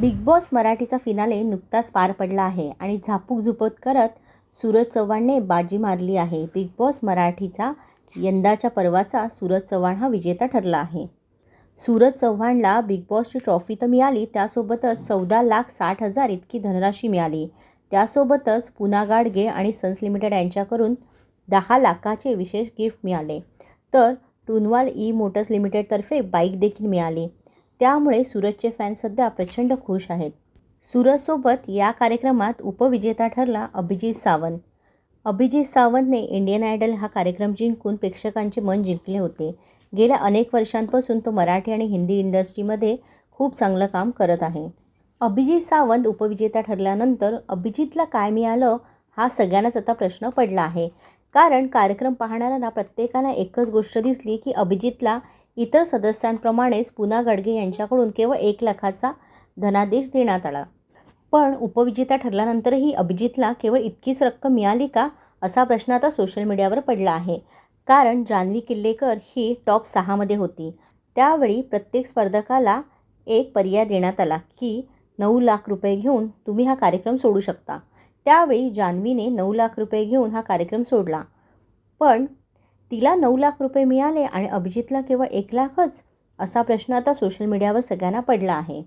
Big boss मराठीचा finale नुकताच पार पडला आहे आणि झापूक झुपत करत सूरज चव्हाणने बाजी मारली आहे. बिग बॉस मराठीचा यंदाच्या पर्वाचा सूरज चव्हाण हा विजेता ठरला आहे. सूरज चव्हाणला बिग बॉसची ट्रॉफी तर मिळाली त्यासोबतच चौदा लाख साठ हजार इतकी धनराशी मिळाली. त्यासोबतच पुना गाडगे आणि सन्स लिमिटेड यांच्याकडून दहा लाखाचे विशेष गिफ्ट मिळाले. तर टुनवाल ई मोटर्स लिमिटेडतर्फे बाईक देखील मिळाली. त्यामुळे सूरजचे फॅन्स सध्या प्रचंड खुश आहेत. सूरजसोबत या कार्यक्रमात उपविजेता ठरला अभिजित सावंत. अभिजित सावंतने इंडियन आयडल हा कार्यक्रम जिंकून प्रेक्षकांचे मन जिंकले होते. गेल्या अनेक वर्षांपासून तो मराठी आणि हिंदी इंडस्ट्रीमध्ये खूप चांगलं काम करत आहे. अभिजित सावंत उपविजेता ठरल्यानंतर अभिजितला काय मिळालं हा सगळ्यांनाच आता प्रश्न पडला आहे. कारण कार्यक्रम पाहणाऱ्यांना प्रत्येकाला एकच गोष्ट दिसली की अभिजितला इतर सदस्यांप्रमाणेच पुना गडगे यांच्याकडून केवळ एक लाखाचा धनादेश देण्यात आला. पण उपविजेता ठरल्यानंतरही अभिजितला केवळ इतकीच रक्कम मिळाली का असा प्रश्न आता सोशल मीडियावर पडला आहे. कारण जान्हवी किल्लेकर ही टॉप सहामध्ये होती. त्यावेळी प्रत्येक स्पर्धकाला एक पर्याय देण्यात आला की नऊ लाख रुपये घेऊन तुम्ही हा कार्यक्रम सोडू शकता. त्यावेळी जान्हवीने नऊ लाख रुपये घेऊन हा कार्यक्रम सोडला. पण तिला नऊ लाख रुपये मिळाले आणि अभिजितला केवळ एक लाखच असा प्रश्न आता सोशल मीडियावर सगळ्यांना पडला आहे.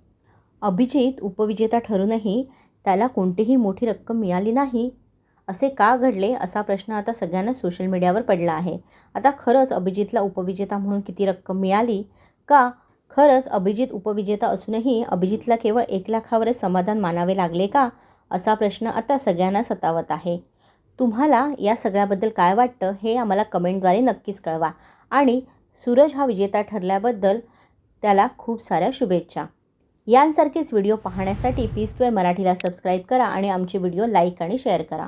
अभिजित उपविजेता ठरूनही त्याला कोणतीही मोठी रक्कम मिळाली नाही. असे का घडले असा प्रश्न आता सगळ्यांना सोशल मीडियावर पडला आहे. आता खरंच अभिजितला उपविजेता म्हणून किती रक्कम मिळाली? का? खरंच अभिजित उपविजेता असूनही अभिजितला केवळ एक लाखावरच समाधान मानावे लागले का? असा प्रश्न आता सगळ्यांना सतावत आहे. तुम्हाला या सगळ्याबद्दल काय वाटतं हे आम्हाला कमेंटद्वारे नक्कीच कळवा. आणि सूरज हा विजेता ठरल्याबद्दल त्याला खूप साऱ्या शुभेच्छा. यांसारखेच व्हिडिओ पाहण्यासाठी पी स्क्वेअर मराठीला सबस्क्राईब करा आणि आमचे व्हिडिओ लाईक आणि शेअर करा.